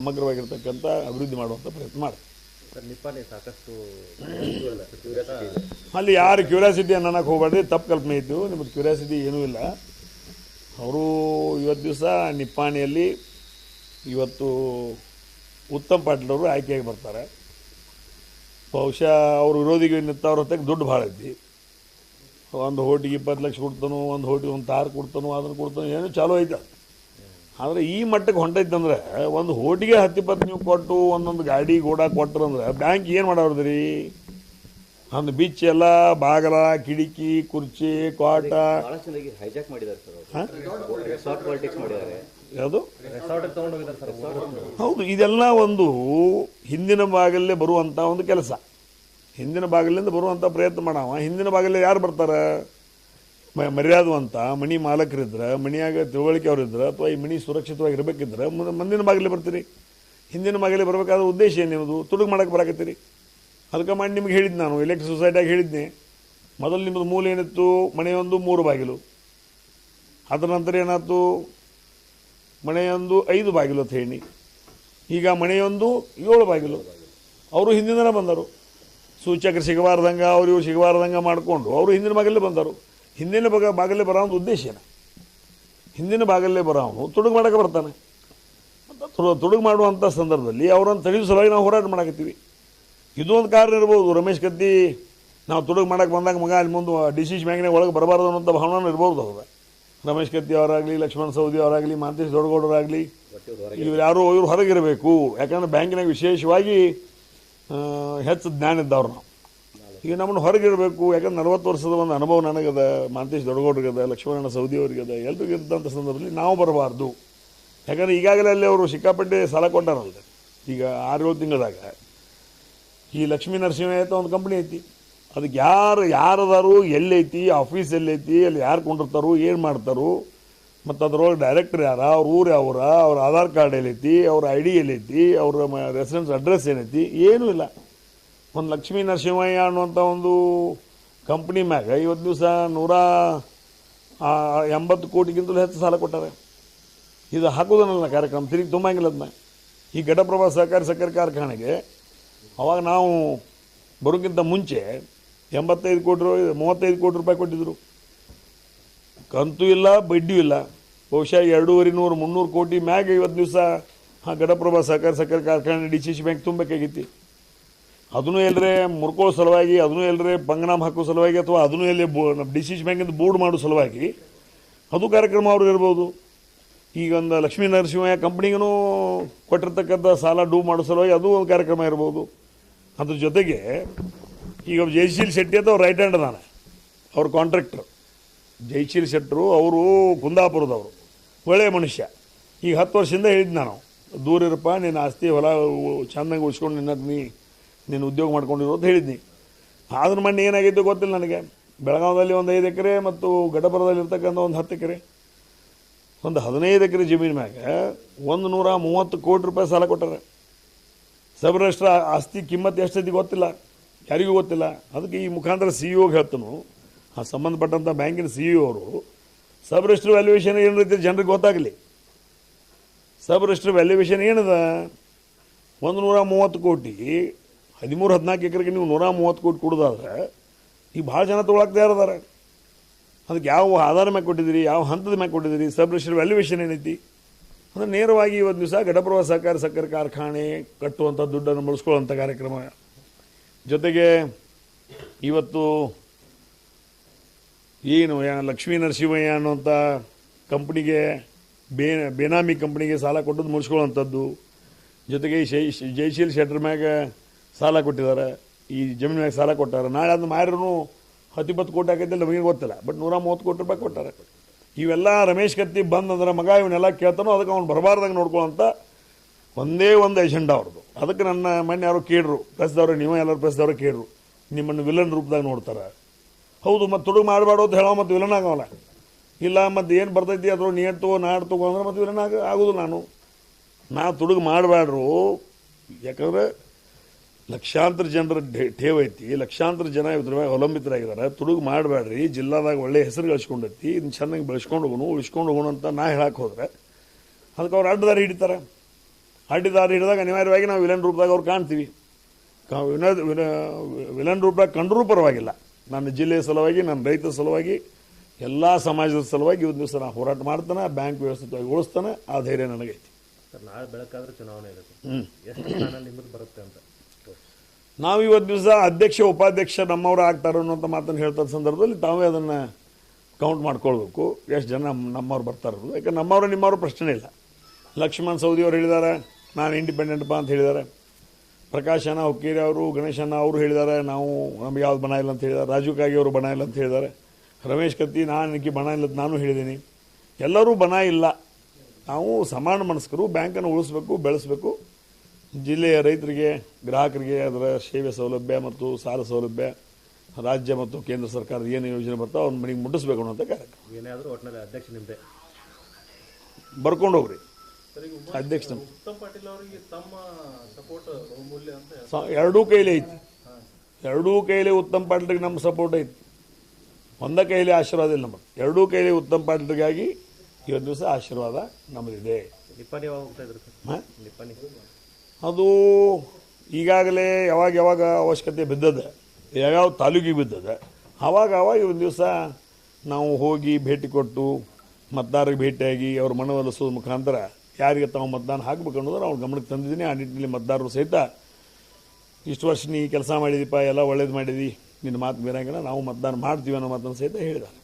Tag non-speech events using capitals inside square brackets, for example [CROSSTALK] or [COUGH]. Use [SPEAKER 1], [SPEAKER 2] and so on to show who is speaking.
[SPEAKER 1] ಸಮಗ್ರವಾಗಿರ್ತಕ್ಕಂಥ ಅಭಿವೃದ್ಧಿ ಮಾಡುವಂಥ ಪ್ರಯತ್ನ ಮಾಡಿ.
[SPEAKER 2] ಸಾಕಷ್ಟು [COUGHS]
[SPEAKER 1] ಅಲ್ಲಿ ಯಾರು ಕ್ಯೂರಿಯಾಸಿಟಿ ಅನ್ನೋಕೆ ಹೋಗಬೇಡ್ರಿ ತಪ್ಪು ಕಲ್ಪನೆ ಇದ್ದು ನಿಮ್ಮದು ಕ್ಯೂರಿಯಾಸಿಟಿ ಏನೂ ಇಲ್ಲ. ಅವರು ಇವತ್ತು ದಿವಸ ನಿಪ್ಪಾಣಿಯಲ್ಲಿ ಇವತ್ತು ಉತ್ತಮ್ ಪಾಟೀಲ್ ಅವರು ಆಯ್ಕೆಯಾಗಿ ಬರ್ತಾರೆ. ಬಹುಶಃ ಅವರು ವಿರೋಧಿಗೆ ನಿಂತವ್ರ ಹೊತ್ತಿಗೆ ದುಡ್ಡು ಭಾಳ ಐತಿ. ಒಂದು ಹೋಟಿಗೆ ಇಪ್ಪತ್ತು ಲಕ್ಷ ಕೊಡ್ತಾನೋ ಒಂದು ಹೋಟಿಗೆ ಒಂದು ತಾರು ಕೊಡ್ತಾನೋ ಅದನ್ನು ಕೊಡ್ತಾನೋ ಏನೋ ಚಾಲೂ ಐತೆ. ಆದರೆ ಈ ಮಟ್ಟಕ್ಕೆ ಹೊಂಟೈತಂದ್ರೆ ಒಂದು ಹೋಟಿಗೆ ಹತ್ತು ಇಪ್ಪತ್ತು ನೀವು ಕೊಟ್ಟು ಒಂದೊಂದು ಗಾಡಿ ಗೋಡ ಕೊಟ್ಟರು ಅಂದ್ರೆ ಬ್ಯಾಂಕ್ ಏನು ಮಾಡೋದ್ರಿ ಒಂದು ಬೀಚ್ ಎಲ್ಲ ಬಾಗಲ ಕಿಡಿಕಿ ಕುರ್ಚಿ ಕ್ವಾಟ
[SPEAKER 2] ಹೈಜಾಕ್ ಮಾಡಿದ್ದಾರೆ ಸರ್ ಅವರು. ರೆಸಾರ್ಟ್ ಪಾಲಿಟಿಕ್ಸ್ ಮಾಡಿದ್ದಾರೆ
[SPEAKER 1] ಯಾವುದು? ಹೌದು ಇದೆಲ್ಲ ಒಂದು ಹಿಂದಿನ ಭಾಗಲ್ಲೇ ಬರುವಂಥ ಒಂದು ಕೆಲಸ. ಹಿಂದಿನ ಭಾಗಲಿಂದ ಬರುವಂಥ ಪ್ರಯತ್ನ ಮಾಡವ ಹಿಂದಿನ ಭಾಗಲ್ಲೇ ಯಾರು ಬರ್ತಾರೆ? ಮ- ಮರ್ಯಾದವಂತ ಮಣಿ ಮಾಲಕರಿದ್ರೆ, ಮಣಿಯಾಗ ತಿಳುವಳಿಕೆ ಅವರಿದ್ರೆ, ಅಥವಾ ಈ ಮಣಿ ಸುರಕ್ಷಿತವಾಗಿ ಇರಬೇಕಿದ್ರೆ ಮುಂದೆ ಮುಂದಿನ ಬಾಗಿಲೇ ಬರ್ತೀರಿ. ಹಿಂದಿನ ಬಾಗಿಲೇ ಬರಬೇಕಾದ ಉದ್ದೇಶ ಏನು ನಿಮ್ಮದು ತುಡುಗು ಮಾಡಕ್ಕೆ ಬರಾಕತ್ತೀರಿ. ಅದಕ್ಕೆ ಮಾಡಿ ನಿಮ್ಗೆ ಹೇಳಿದ್ದು ನಾನು ಎಲೆಕ್ಟ್ರಿಕ್ ಸೊಸೈಟಿಯಾಗಿ ಹೇಳಿದ್ನೆ. ಮೊದಲು ನಿಮ್ಮದು ಮೂಲ ಏನಿತ್ತು? ಮನೆಯೊಂದು, ಮೂರು ಬಾಗಿಲು. ಅದರ ನಂತರ ಏನಾಯ್ತು? ಮನೆಯೊಂದು, ಐದು ಬಾಗಿಲು ಅಂತ ಹೇಳಿ. ಈಗ ಮನೆಯೊಂದು, ಏಳು ಬಾಗಿಲು. ಅವರು ಹಿಂದಿನ ಬಂದರು. ಸೂಚಕರು ಸಿಗಬಾರ್ದಂಗೆ ಅವರು ಇವ್ರು ಸಿಗಬಾರ್ದಂಗೆ ಮಾಡಿಕೊಂಡು, ಅವರು ಹಿಂದಿನ ಬಾಗಿಲು ಬಂದರು. ಹಿಂದಿನ ಭಾಗ ಬರೋ ಒಂದು ಉದ್ದೇಶ ಏನು? ಹಿಂದಿನ ಭಾಗಲ್ಲೇ ಬರೋವನು ತುಡುಗು ಮಾಡೋಕೆ ಬರ್ತಾನೆ. ತುಡು, ತುಡುಗು ಮಾಡುವಂಥ ಸಂದರ್ಭದಲ್ಲಿ ಅವರನ್ನು ತಡೆಯುವ ಸಲುವಾಗಿ ನಾವು ಹೋರಾಟ ಮಾಡಕತ್ತೀವಿ. ಇದು ಒಂದು ಕಾರಣ ಇರ್ಬೋದು. ರಮೇಶ್ ಕತ್ತಿ ನಾವು ತುಡುಗು ಮಾಡಕ್ಕೆ ಬಂದಾಗ ಮಗ ಅಲ್ಲಿ ಮುಂದೆ ಡಿ ಸಿ ಬ್ಯಾಂಕ್ನಾಗ ಒಳಗೆ ಬರಬಾರ್ದು ಅನ್ನೋಂಥ ಭಾವನೆ ಇರ್ಬೋದು ಅವ್ರ ರಮೇಶ್ ಕತ್ತಿ ಅವರಾಗಲಿ, ಲಕ್ಷ್ಮಣ ಸೌದಿ ಅವರಾಗಲಿ, ಮಾಂತೇಶ್ ದೊಡ್ಡಗೌಡರಾಗಲಿ ಇವ್ರು ಯಾರು ಇವ್ರು ಹೊರಗಿರಬೇಕು. ಯಾಕಂದ್ರೆ ಬ್ಯಾಂಕಿನಾಗ ವಿಶೇಷವಾಗಿ ಹೆಚ್ಚು ಜ್ಞಾನ ಇದ್ದವ್ರು ನಾವು. ಈಗ ನಮ್ಮನ್ನು ಹೊರಗಿಡಬೇಕು. ಯಾಕಂದ್ರೆ ನಲವತ್ತು ವರ್ಷದ ಒಂದು ಅನುಭವ ನನಗದ, ಮಾಂತೇಶ್ ದೊಡ್ಡಗೌಡ್ರಿಗದ ಲಕ್ಷ್ಮಣ ಸೌದಿ ಅವ್ರಿಗದ, ಎಲ್ರಿಗೂ ಇದ್ದಂಥ ಸಂದರ್ಭದಲ್ಲಿ ನಾವು ಬರಬಾರ್ದು. ಯಾಕಂದ್ರೆ ಈಗಾಗಲೇ ಅಲ್ಲಿ ಅವರು ಸಿಕ್ಕಾಪಟ್ಟೆ ಸಾಲ ಕೊಟ್ಟಾರಲ್ಲ ಈಗ ಆರು ತಿಂಗಳದಾಗ ಈ ಲಕ್ಷ್ಮೀ ನರಸಿಂಹ ಅಂತ ಒಂದು ಕಂಪ್ನಿ ಐತಿ. ಅದಕ್ಕೆ ಯಾರು, ಯಾರದಾರು ಎಲ್ಲೈತಿ, ಆಫೀಸ್ ಎಲ್ಲೈತಿ, ಅಲ್ಲಿ ಯಾರು ಕೊಂಡಿರ್ತಾರೋ, ಏನು ಮಾಡ್ತಾರೋ, ಮತ್ತು ಅದರೊಳಗೆ ಡೈರೆಕ್ಟರ್ ಯಾರ, ಅವ್ರ ಊರು ಯಾವ್ರ, ಅವ್ರ ಆಧಾರ್ ಕಾರ್ಡ್ ಎಲ್ಲೈತಿ, ಅವ್ರ ಐ ಡಿ ಎಲ್ಲೈತಿ, ಅವ್ರ ರೆಸಿಡೆನ್ಸ್ ಅಡ್ರೆಸ್ ಏನೈತಿ, ಏನೂ ಇಲ್ಲ. ಒಂದು ಲಕ್ಷ್ಮೀ ನರಸಿಂಹಯ್ಯ ಅನ್ನುವಂಥ ಒಂದು ಕಂಪ್ನಿ ಮ್ಯಾಗ ಐವತ್ತು ದಿವಸ ನೂರ ಆ, ಎಂಬತ್ತು ಕೋಟಿಗಿಂತಲೂ ಹೆಚ್ಚು ಸಾಲ ಕೊಟ್ಟಾರೆ. ಇದು ಹಾಕೋದನ್ನಲ್ಲ ಕಾರ್ಯಕ್ರಮ ತಿರುಗಿ ತುಂಬಂಗಿಲ್ಲ ಅದನ್ನ ಈ ಘಟಪ್ರಭಾ ಸಹಕಾರಿ ಸಕ್ಕರೆ ಕಾರ್ಖಾನೆಗೆ ಅವಾಗ ನಾವು ಬರೋಕ್ಕಿಂತ ಮುಂಚೆ ಎಂಬತ್ತೈದು ಕೋಟಿ ರೂ- ಮೂವತ್ತೈದು ಕೋಟಿ ರೂಪಾಯಿ ಕೊಟ್ಟಿದ್ರು. ಕಂತು ಇಲ್ಲ ಬಡ್ಡಿಯೂ ಇಲ್ಲ. ಬಹುಶಃ ಎರಡೂವರೆ ನೂರು ಮುನ್ನೂರು ಕೋಟಿ ಮ್ಯಾಗ ಐವತ್ತು ದಿವಸ ಹಾಂ ಘಟಪ್ರಭಾ ಸಹಕಾರಿ ಸಕ್ಕರೆ ಕಾರ್ಖಾನೆ ಡಿ ಸಿ ಸಿ ಬ್ಯಾಂಕ್ ತುಂಬಬೇಕಾಗಿತ್ತು. ಅದನ್ನು ಎಲ್ಲರೇ ಮುರ್ಕೊಳ್ಳೋ ಸಲುವಾಗಿ, ಅದನ್ನು ಎಲ್ಲರೇ ಪಂಗನಾಮ ಹಾಕೋ ಸಲುವಾಗಿ ಅಥವಾ ಅದನ್ನು ಎಲ್ಲೇ ಬೋ ನಮ್ಮ ಡಿ ಸಿ ಬ್ಯಾಂಕಿಂದ ಬೋರ್ಡ್ ಮಾಡೋ ಸಲುವಾಗಿ ಅದು ಕಾರ್ಯಕ್ರಮ ಅವರು ಇರ್ಬೋದು. ಈಗ ಒಂದು ಲಕ್ಷ್ಮೀ ನರಸಿಂಹಯ್ಯ ಕಂಪ್ನಿಗೂ ಕೊಟ್ಟಿರ್ತಕ್ಕಂಥ ಸಾಲ ಡೂ ಮಾಡೋ ಸಲುವಾಗಿ ಅದು ಒಂದು ಕಾರ್ಯಕ್ರಮ ಇರ್ಬೋದು. ಅದ್ರ ಜೊತೆಗೆ ಈಗ ಜಯಶೀಲ್ ಶೆಟ್ಟಿ ಅಂತ ಅವ್ರು ರೈಟ್ ಹ್ಯಾಂಡ್ ನಾನು ಅವ್ರ ಕಾಂಟ್ರಾಕ್ಟ್ರು. ಜಯಶೀಲ್ ಶೆಟ್ಟರು, ಅವರು ಕುಂದಾಪುರದವರು. ಒಳ್ಳೆಯ ಮನುಷ್ಯ. ಈಗ ಹತ್ತು ವರ್ಷದಿಂದ ಹೇಳಿದ್ದು ನಾನು, ದೂರ ಇರಪ್ಪ, ನಿನ್ನ ಆಸ್ತಿ ಹೊಲ ಚೆನ್ನಾಗಿ ಉಳಿಸ್ಕೊಂಡು ನಿನ್ನ ನೀ ನೀನು ಉದ್ಯೋಗ ಮಾಡ್ಕೊಂಡಿರೋ ಅಂತ ಹೇಳಿದ್ನಿ. ಆದ್ರ ಮಣ್ಣು ಏನಾಗಿದ್ದು ಗೊತ್ತಿಲ್ಲ ನನಗೆ. ಬೆಳಗಾವದಲ್ಲಿ ಒಂದು ಐದು ಎಕರೆ ಮತ್ತು ಗಡಬರದಲ್ಲಿ ಇರ್ತಕ್ಕಂಥ ಒಂದು ಹತ್ತು ಎಕರೆ. ಒಂದು ಹದಿನೈದು ಎಕರೆ ಜಮೀನು ಮ್ಯಾಗ ಒಂದು ನೂರ ಮೂವತ್ತು ಕೋಟಿ ರೂಪಾಯಿ ಸಾಲ ಕೊಟ್ಟಾರೆ ಸಬರಷ್ಟ್ರ ಆಸ್ತಿ ಕಿಮ್ಮತ್ತು ಎಷ್ಟೈತಿ ಗೊತ್ತಿಲ್ಲ. ಯಾರಿಗೂ ಗೊತ್ತಿಲ್ಲ. ಅದಕ್ಕೆ ಈ ಮುಖಾಂತರ ಸಿ ಇ ಹೇಳ್ತನು. ಆ ಸಂಬಂಧಪಟ್ಟಂಥ ಬ್ಯಾಂಕಿನ ಸಿ ಇ ಅವರು ಸಬ್ ವ್ಯಾಲ್ಯೂಯೇಷನ್ ಏನು ರೀತಿ ಜನರಿಗೆ ಗೊತ್ತಾಗಲಿ? ಸಬ್ ವ್ಯಾಲ್ಯೂಯೇಷನ್ ಏನದ? ಒಂದು ನೂರ ಮೂವತ್ತು ಕೋಟಿ ಹದಿಮೂರು, ಹದಿನಾಲ್ಕು ಎಕರೆಗೆ ನೀವು ನೂರ ಮೂವತ್ತು ಕೋಟಿ ಕೊಡೋದಾದ್ರೆ ಈಗ ಭಾಳ ಜನ ತೊಗೊಳಕ್ಕೆ ಇರೋದಾರೆ ಅದಕ್ಕೆ ಯಾವ ಆಧಾರ ಮ್ಯಾಗೆ ಕೊಟ್ಟಿದ್ದೀರಿ, ಯಾವ ಹಂತದ ಮ್ಯಾಗೆ ಕೊಟ್ಟಿದ್ದೀರಿ ಸಬ್ ರಿಜಿಸ್ಟರ್ ವ್ಯಾಲ್ಯೂಯೇಷನ್ ಏನೈತಿ? ಅಂದರೆ ನೇರವಾಗಿ ಇವತ್ತು ದಿವಸ ಗಡಪ್ರವಾಹ ಸಹಕಾರ, ಸಕ್ಕರೆ ಕಾರ್ಖಾನೆ ಕಟ್ಟುವಂಥ ದುಡ್ಡನ್ನು ಬಳಸ್ಕೊಳ್ಳುವಂಥ ಕಾರ್ಯಕ್ರಮ. ಜೊತೆಗೆ ಇವತ್ತು ಏನು ಲಕ್ಷ್ಮೀ ನರಸಿಂಹಯ್ಯ ಅನ್ನುವಂಥ ಕಂಪ್ನಿಗೆ ಬೇ, ಬೇನಾಮಿ ಕಂಪ್ನಿಗೆ ಸಾಲ ಕೊಟ್ಟದ್ದು ಮುಗಿಸ್ಕೊಳ್ಳುವಂಥದ್ದು ಜೊತೆಗೆ ಶೈ ಜಯಶೀಲ್ ಶೆಟ್ರ್ ಮ್ಯಾಗ ಸಾಲ ಕೊಟ್ಟಿದ್ದಾರೆ. ಈ ಜಮೀನು ಮ್ಯಾಗ ಸಾಲ ಕೊಟ್ಟಾರೆ. ನಾಳೆ ಅದು ಹತ್ತು ಹತ್ತಿಪ್ಪತ್ತು ಕೋಟಿ ಆಗೈತೆ ನಮಗೆ ಗೊತ್ತಿಲ್ಲ. ಬಟ್ ನೂರ ಮೂವತ್ತು ಕೋಟಿ ರೂಪಾಯಿ ಕೊಟ್ಟಾರೆ. ಇವೆಲ್ಲ ರಮೇಶ್ ಕತ್ತಿ ಬಂದಂದ್ರೆ ಮಗ ಇವನ್ನೆಲ್ಲ ಕೇಳ್ತಾನೋ ಅದಕ್ಕೆ ಅವ್ನು ಬರಬಾರ್ದಂಗೆ ನೋಡ್ಕೊಳ್ಳೋಂಥ ಒಂದೇ ಒಂದು ಎಜೆಂಡಾ ಅವ್ರದ್ದು ಅದಕ್ಕೆ ನನ್ನ ಮೊನ್ನೆ ಯಾರು ಕೇಳ್ರು. ಪ್ರೆಸ್ದವ್ರು ನೀವು ಎಲ್ಲರೂ ಪ್ರೆಸ್ದವ್ರು ಕೇಳ್ರು. ನಿಮ್ಮನ್ನು ವಿಲನ್ ರೂಪದಾಗ ನೋಡ್ತಾರೆ. ಹೌದು, ಮತ್ತು ತುಡುಗು ಮಾಡಬಾರ್ದು ಅಂತ ಹೇಳೋ ಮತ್ತು ವಿಲನ್ ಆಗೋಲ್ಲ ಇಲ್ಲ, ಮತ್ತು ಏನು ಬರ್ತೈತಿ ಅದ್ರ ನೀರು ತಗೋ ನಾಡು ತಗೋ ಅಂದ್ರೆ ಮತ್ತು ವಿಲನ್ ಆಗ ಆಗೋದು ನಾನು. ನಾ ತುಡುಗು ಮಾಡಬೇಡ್ರು ಯಾಕಂದ್ರೆ ಲಕ್ಷಾಂತರ ಜನರ ಢೇ- ಠೇವ್ ಐತಿ ಲಕ್ಷಾಂತರ ಜನ ಇದ್ರ ಮ್ಯಾಗ ಅವಲಂಬಿತರಾಗಿದ್ದಾರೆ. ತುಡುಗು ಮಾಡಬೇಡ್ರಿ ಜಿಲ್ಲಾದಾಗ ಒಳ್ಳೆ ಹೆಸರು ಗಳಿಸ್ಕೊಂಡೈತಿ ಇನ್ನು ಚೆನ್ನಾಗಿ ಬೆಳೆಸ್ಕೊಂಡು ಹೋಗೋಣ ಉಳಿಸ್ಕೊಂಡು ಹೋಗೋಣ ಅಂತ ನಾ ಹೇಳಕ್ಕೆ ಹೋದ್ರೆ ಅದಕ್ಕೆ ಅವ್ರು ಅಡ್ಡದಾರಿ ಹಿಡಿತಾರೆ. ಅಡ್ಡಿದಾರಿ ಹಿಡಿದಾಗ ಅನಿವಾರ್ಯವಾಗಿ ನಾವು ವಿಲನ್ ರೂಪದಾಗ ಅವ್ರು ಕಾಣ್ತೀವಿ. ಕ- ವಿನೋದ್ ವಿನ ವಿಲನ್ ರೂಪದಾಗ ಕಂಡರೂ ಪರವಾಗಿಲ್ಲ. ನನ್ನ ಜಿಲ್ಲೆಯ ಸಲುವಾಗಿ ನನ್ನ ರೈತರ ಸಲುವಾಗಿ ಎಲ್ಲ ಸಮಾಜದ ಸಲುವಾಗಿ ಇವತ್ತು ದಿವಸ ನಾನು ಹೋರಾಟ ಮಾಡ್ತಾನೆ ಬ್ಯಾಂಕ್ ವ್ಯವಸ್ಥಿತವಾಗಿ ಉಳಿಸ್ತಾನೆ ಆ ಧೈರ್ಯ ನನಗೈತಿ.
[SPEAKER 3] ಸರ್ ನಾಳೆ ಬೆಳಕಾದ್ರೆ ಚುನಾವಣೆ ಇರುತ್ತೆ. ಎಷ್ಟು ನಿಮ್ಮದು ಬರುತ್ತೆ ಅಂತ?
[SPEAKER 1] ನಾವು ಇವತ್ತು ದಿವಸ ಅಧ್ಯಕ್ಷ, ಉಪಾಧ್ಯಕ್ಷ ನಮ್ಮವರು ಆಗ್ತಾರೆ ಅನ್ನೋಂಥ ಮಾತನ್ನು ಹೇಳ್ತದ ಸಂದರ್ಭದಲ್ಲಿ ತಾವೇ ಅದನ್ನು ಕೌಂಟ್ ಮಾಡ್ಕೊಳ್ಬೇಕು. ಎಷ್ಟು ಜನ ನಮ್ಮ ನಮ್ಮವ್ರು ಬರ್ತಾರೆ. ಯಾಕಂದ್ರೆ ನಮ್ಮವರು ನಿಮ್ಮವರು ಪ್ರಶ್ನೆ ಇಲ್ಲ. ಲಕ್ಷ್ಮಣ್ ಅವರು ಹೇಳಿದ್ದಾರೆ, ನಾನು ಬಾ ಅಂತ ಹೇಳಿದ್ದಾರೆ. ಪ್ರಕಾಶನ ಹುಕ್ಕೇರಿ ಅವರು ಗಣೇಶನ ಅವರು ಹೇಳಿದ್ದಾರೆ, ನಾವು ನಮ್ಗೆ ಯಾವ್ದು ಬಣ ಇಲ್ಲ ಅಂತ ಹೇಳಿದ್ದಾರೆ. ರಾಜು ಕಾಗಿ ಅವರು ಬಣ ಇಲ್ಲ ಅಂತ ಹೇಳಿದ್ದಾರೆ. ರಮೇಶ್ ಕತ್ತಿ, ನಾನು ನಿಕ್ಕಿ ಬಣ ಇಲ್ಲ ಅಂತ ನಾನು ಹೇಳಿದ್ದೀನಿ. ಎಲ್ಲರೂ ಬಣ ಇಲ್ಲ. ನಾವು ಸಮಾನ ಮನಸ್ಕರು, ಬ್ಯಾಂಕನ್ನು ಉಳಿಸ್ಬೇಕು, ಬೆಳೆಸಬೇಕು. ಜಿಲ್ಲೆಯ ರೈತರಿಗೆ ಗ್ರಾಹಕರಿಗೆ ಅದರ ಸೇವೆ ಸೌಲಭ್ಯ ಮತ್ತು ಸಾಲ ಸೌಲಭ್ಯ ರಾಜ್ಯ ಮತ್ತು ಕೇಂದ್ರ ಸರ್ಕಾರದ ಏನು ಯೋಜನೆ ಬರ್ತಾವೆ ಅವ್ನ ಮನೆಗೆ ಮುಟ್ಟಿಸ್ಬೇಕು ಅನ್ನೋಂಥ ಕಾರ್ಯಕ್ರಮ.
[SPEAKER 3] ಏನೇ ಆದರೂ ಒಟ್ಟಿನಲ್ಲಿ ಅಧ್ಯಕ್ಷ ನಿಮ್ಮದೇ
[SPEAKER 1] ಬರ್ಕೊಂಡು ಹೋಗ್ರಿ ಅಧ್ಯಕ್ಷ ನಮ್ಮ-
[SPEAKER 4] ಉತ್ತಮ್ ಪಾಟೀಲ್ ಅವರಿಗೆ ತಮ್ಮ ಸಪೋರ್ಟ್ ಬಹುಮೂಲ್ಯ ಅಂತ
[SPEAKER 1] ಎರಡೂ ಕೈಲಿ ಐತಿ. ಎರಡೂ ಕೈಲಿ ಉತ್ತಮ್ ಪಾಟೀಲ್ಗೆ ನಮ್ಮ ಸಪೋರ್ಟ್ ಐತಿ. ಒಂದ ಕೈಲಿ ಆಶೀರ್ವಾದ ಇಲ್ಲ ನಮ್ಮದು ಎರಡೂ ಕೈಲಿ ಉತ್ತಮ್ ಪಾಟೀಲ್ಗಾಗಿ ಇವತ್ತು ದಿವಸ ಆಶೀರ್ವಾದ ನಮ್ಮದಿದೆ
[SPEAKER 3] ನಿಪ್ಪಾಣಿ ಹೋಗ್ತಾ ಇದ್ರು ನಿಪ್ಪಾಣಿ.
[SPEAKER 1] ಅದು ಈಗಾಗಲೇ ಯಾವಾಗ ಯಾವಾಗ ಅವಶ್ಯಕತೆ ಬಿದ್ದದೆ, ಯಾವ್ಯಾವ ತಾಲೂಕಿಗೆ ಬಿದ್ದದೆ ಆವಾಗ ಆವಾಗ ಒಂದು ದಿವಸ ನಾವು ಹೋಗಿ ಭೇಟಿ ಕೊಟ್ಟು ಮತದಾರರಿಗೆ ಭೇಟಿಯಾಗಿ ಅವ್ರ ಮನವೊಲಿಸೋದ್ರ ಮುಖಾಂತರ ಯಾರಿಗೆ ತಾವು ಮತದಾನ ಹಾಕಬೇಕು ಅನ್ನೋದನ್ನ ಅವ್ರ ಗಮನಕ್ಕೆ ತಂದಿದ್ದೀನಿ. ಆ ನಿಟ್ಟಿನಲ್ಲಿ ಮತದಾರರು ಸಹಿತ ಇಷ್ಟು ವರ್ಷ ನೀ ಕೆಲಸ ಮಾಡಿದೀಪ, ಎಲ್ಲ ಒಳ್ಳೇದು ಮಾಡಿದಿ, ನಿನ್ನ ಮಾತು ಮೀರಂಗಿಲ್ಲ, ನಾವು ಮತದಾನ ಮಾಡ್ತೀವಿ ಅನ್ನೋ ಮಾತನ್ನು ಸಹಿತ ಹೇಳಿದ್ದಾರೆ.